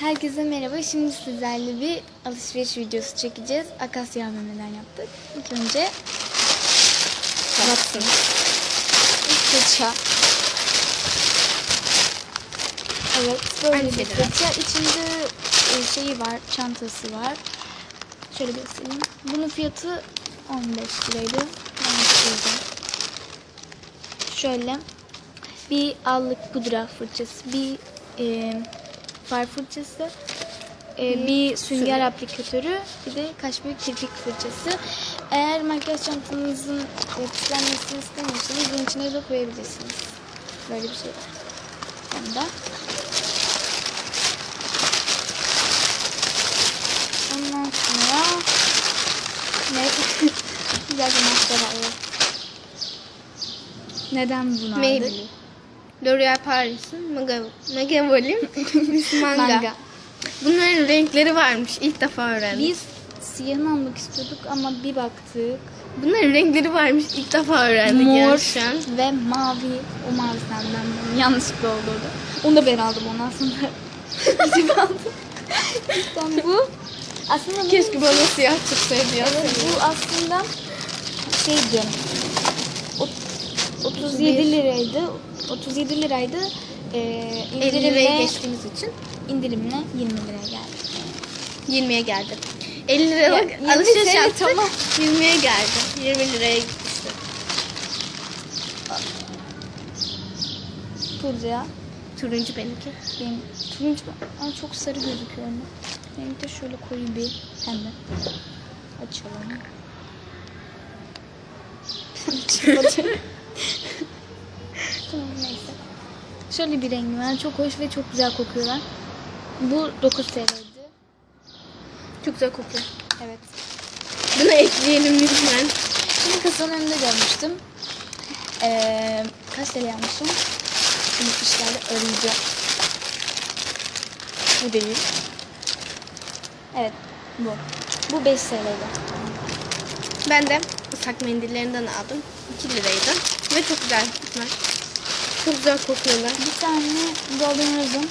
Herkese merhaba. Şimdi sizlerle bir alışveriş videosu çekeceğiz. Akasya AVM'den yaptık. İlk önce Watson. Fırça. Evet, böyle Aynı bir şeyler. fırça. İçinde e, şeyi var, çantası var. Şöyle göstereyim. Bunun fiyatı 15 liraydı. Ben. Şöyle bir allık pudra fırçası, bir e, far fırçası, e, bir sünger aplikatörü, bir de kaş büyük kirpik fırçası. Eğer makyaj çantanızın pislenmesini istemiyorsanız bunun içine de koyabilirsiniz. Böyle bir şey var. Yanında. Ondan sonra ne? Güzel bir var. Neden bunu aldık? Maybelline. L'Oreal Paris'in Maga, Maga Volim manga. Manga. Bunların renkleri varmış. İlk defa öğrendim. Biz siyahını almak istiyorduk ama bir baktık. Bunların renkleri varmış. İlk defa öğrendik Mor an. ve mavi. O mavi senden benim. Yanlışlıkla oldu orada. Onu da ben aldım ondan sonra. Bizim aldım. Cidden bu. Aslında Keşke bana siyah çıksaydı ya. Evet, bu aslında şeydi. Ot- 37 liraydı. 37 liraydı. Ee, 50 liraya indirimle, geçtiğimiz için indirimle 20 liraya geldi. 20'ye geldi. 50 liralık Ya, 20 alışveriş yaptık. tamam. 20'ye geldi. 20 liraya gitmişti. Turcuya. Turuncu benimki. Benim turuncu Aa, çok sarı gözüküyor ama. Benim de şöyle koyu bir pembe. Açalım. tamam neyse. Şöyle bir rengi var. Çok hoş ve çok güzel kokuyorlar. Bu 9 TL'ydi. Çok güzel kokuyor. Evet. Bunu ekleyelim lütfen. Şimdi kasanın önünde görmüştüm. Ee, kaç TL almışım? Unutmuşlardı. Arayacağım. Bu değil. Evet. Bu. Bu 5 TL'ydi. Ben de ıslak mendillerinden aldım. 2 liraydı. Ve çok güzel. Bunlar. Çok güzel kokuyorlar. Bir tane Golden Rose'un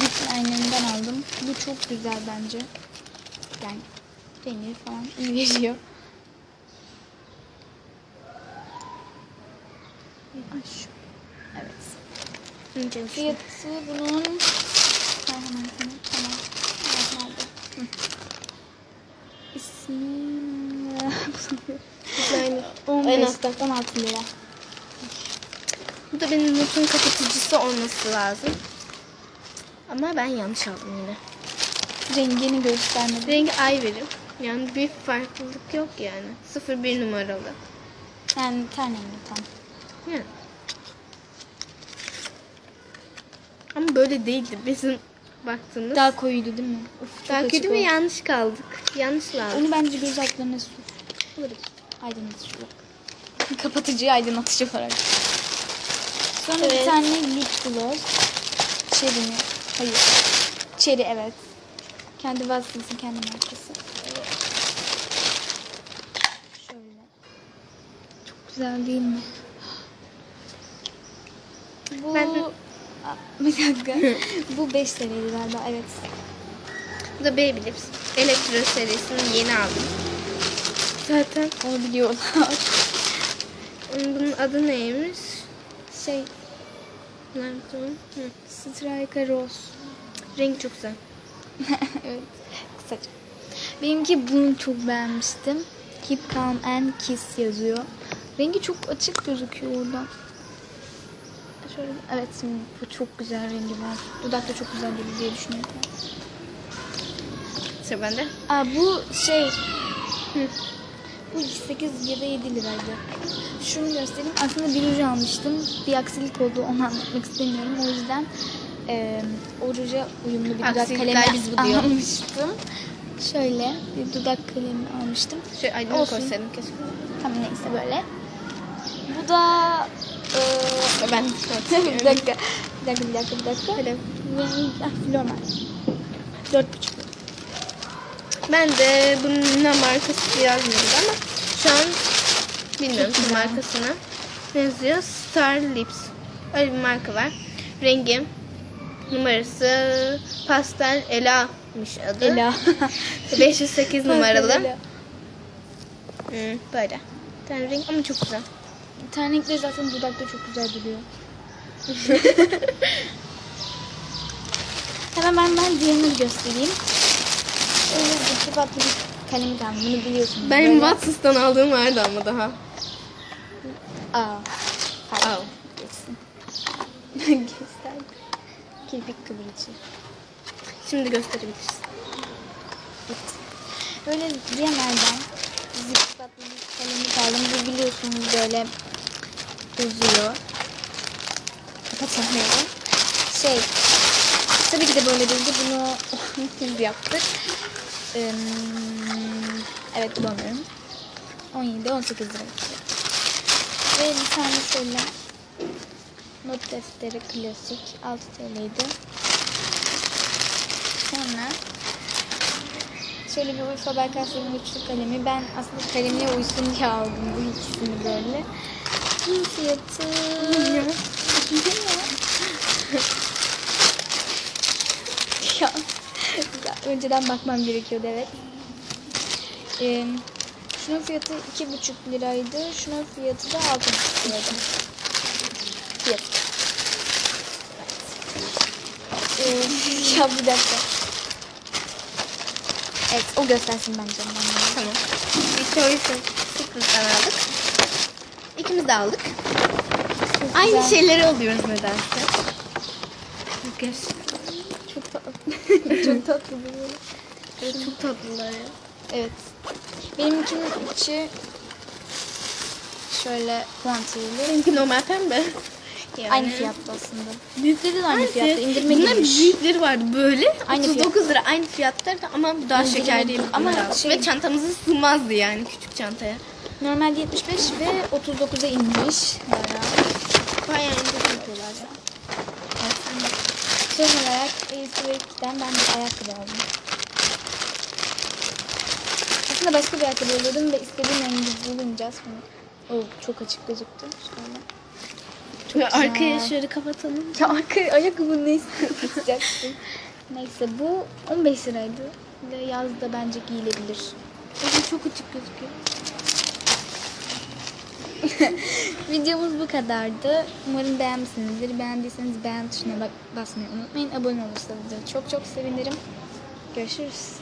Dip aynından aldım. Bu çok güzel bence. Yani rengi falan iyi veriyor. Şu. Evet. İnce Fiyatı bunun hemen tamam. Nerede? İsmi Aynı. 15, En altta. 16 lira. Bu da benim notun kapatıcısı olması lazım. Ama ben yanlış aldım yine. Rengini göstermedi. Rengi Ivory. Yani bir farklılık yok yani. 01 numaralı. Yani tane mi tam? Yani. Ama böyle değildi. Bizim baktığımız. Daha koyuydu değil mi? Of, Daha kötü mü yanlış kaldık? Yanlış lazım. Onu bence göz altlarına sür. Aydınlatıcı olarak. Kapatıcı aydınlatıcı olarak. Sonra bir Evet. tane lip gloss. Cherry mi? Hayır. Cherry evet. Kendi Watsons'ın kendi markası. Evet. Şöyle. Çok güzel değil mi? Bu... Ben de- Aa, Bir dakika. Bu 5 TL'ydi galiba evet. Bu da Baby Lips. Elektro serisini yeni aldım. Zaten Onu biliyorlar. bunun adı neymiş? Şey Nerede o? Hı. Strike Rose. Rengi çok güzel. evet. Kısaca. Benimki bunu çok beğenmiştim. Keep Calm and Kiss yazıyor. Rengi çok açık gözüküyor oradan. Şöyle, evet şimdi bu çok güzel rengi var. Dudakta çok güzel durur diye düşünüyorum. Sıra bende. Aa bu şey Hı. Bu 8 ya da 7 liraydı. Şunu göstereyim. Aslında bir ruj almıştım. Bir aksilik oldu. Onu anlatmak istemiyorum. O yüzden e, o ruja uyumlu bir dudak kalemi biz bu diyor. almıştım. Şöyle bir dudak kalemi almıştım. Şöyle aydınlık Olsun. koysaydım keşke. Tamam neyse böyle. Bu da e, Ben bir dakika. Bir dakika bir dakika bir dakika. Hadi. Florman. Dört buçuk. Ben de bunun markası yazmıyordu ama şu an bilmiyorum Çok markasını. Ne yazıyor? Star Lips. Öyle bir marka var. Rengi Numarası Pastel Ela'mış adı. Ela. 508 numaralı. Ela. Hmm, böyle. Tane renk ama çok güzel. Ten renkleri zaten dudakta çok güzel duruyor. Hemen ben, ben diğerini göstereyim. Bir kalem. Bunu biliyorsunuz. Benim Böyle- Watsons'tan aldığım vardı ama daha. Aa. Pardon. Geçsin. Göster. Kirpik kıvırıcı. Şimdi gösterebiliriz. Böyle diğerlerden zıplı patlı bir kalemi kaldım. Bu biliyorsunuz böyle uzuyor. Kapatamıyorum. Şey, tabii ki de böyle değildi. Bunu biz yaptık. Ee, evet bulamıyorum. 17, 18 lira. Ve bir tane şöyle not defteri klasik 6 TL'ydi. Sonra şöyle bir Urfa Berkaslı'nın üçlü kalemi. Ben aslında kalemle uysun diye aldım bu ikisini böyle. Bu fiyatı... ya. ya. Önceden bakmam gerekiyordu evet. Ee, şunun fiyatı iki buçuk liraydı. Şunun fiyatı da altı buçuk liraydı. Fiyat. Ee, ya bir dakika. Evet o göstersin bence. Tamam. Victoria's Secret'tan aldık. İkimiz de aldık. Aynı güzel. şeyleri alıyoruz nedense. Göster. Çok tatlı. Bu. Evet, çok tatlılar ya. Evet. Benimkinin içi şöyle kuantiyeli. Benimki normal pembe. Yani. Aynı fiyatta aslında. Büyükleri de aynı Aynı fiyatta. fiyat. İndirme Bunların girmiş. büyükleri vardı böyle. Aynı 39 lira aynı fiyatta ama bu daha İndirme- şekerli. Ama şey- Ve çantamızı sığmazdı yani küçük çantaya. Normalde 75 ve 39'a inmiş. Bayağı. Bayağı ya. Evet. Son olarak Elsevier2'den ben bir ayakkabı aldım. Aslında başka bir ayakkabı alıyordum ve istediğim rengi bulunca sonra... Oh, çok açık gözüktü. Şöyle. Güzel. arkaya şöyle kapatalım. Ya arka ayakkabı ne istiyorsun? Neyse bu 15 liraydı. Ve yazda bence giyilebilir. Evet, çok açık gözüküyor. Videomuz bu kadardı. Umarım beğenmişsinizdir. Beğendiyseniz beğen tuşuna basmayı unutmayın. Abone olursanız çok çok sevinirim. Görüşürüz.